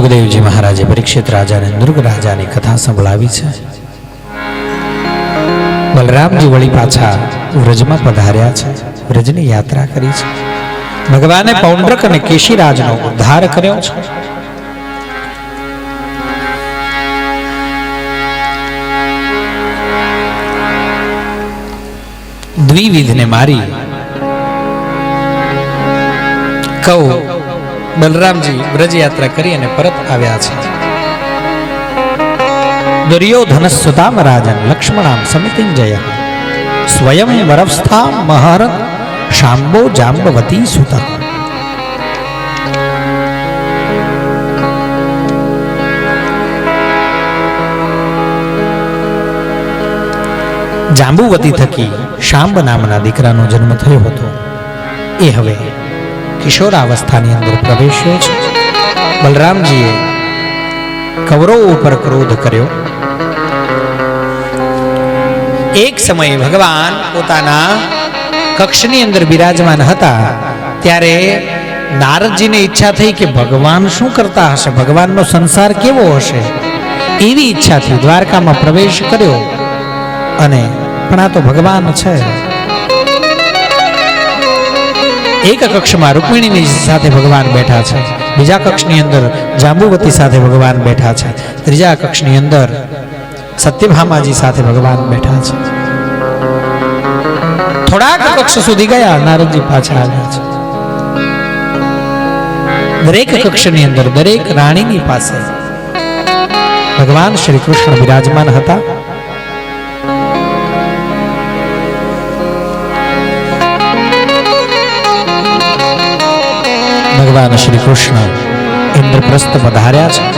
સુખદેવજી મહારાજે પરીક્ષિત રાજાને, દુર્ગ રાજાની કથા સંભળાવી છે. બલરામજી વળી પાછા વ્રજમાં પધાર્યા છે. વ્રજની યાત્રા કરી છે. ભગવાને પૌંડ્રક અને કેશીરાજનો ઉદ્ધાર કર્યો છે. દ્વિવિધને મારી કહું બલરામજી વ્રજયાત્રા કરી અને પરત આવ્યા છે. દુર્યોધન સુદામ રાજન લક્ષ્મણામ સમિતિંજય સ્વયં વરવસ્થા મહારથ શાંબો જાંબવતી સુત. જાંબુવતી થકી શાંબ નામના દીકરાનો જન્મ થયો હતો. એ હવે કિશોરાવસ્થાની અંદર પ્રવેશ્યો છે. બલરામજીએ કૌરવ ઉપર ક્રોધ કર્યો. એક સમયે ભગવાન પોતાના કક્ષની અંદર બિરાજમાન હતા. ત્યારે નારદજીને ઈચ્છા થઈ કે ભગવાન શું કરતા હશે? ભગવાનનો સંસાર કેવો હશે? એવી ઈચ્છાથી દ્વારકામાં પ્રવેશ કર્યો. અને પણ આ તો ભગવાન છે. એક કક્ષમાં રૂકમિણીની સાથે ભગવાન બેઠા છે. બીજા કક્ષની અંદર જાંબુવતી સાથે ભગવાન બેઠા છે. ત્રીજા કક્ષની અંદર સત્યભામાજી સાથે ભગવાન બેઠા છે. થોડાક કક્ષ સુધી ગયા, નારદજી પાછા આવ્યા છે. દરેક કક્ષની અંદર દરેક રાણીની પાસે ભગવાન શ્રી કૃષ્ણ બિરાજમાન હતા. ભગવાન શ્રી કૃષ્ણ ઇન્દ્રપ્રસ્થ પધાર્યા છે.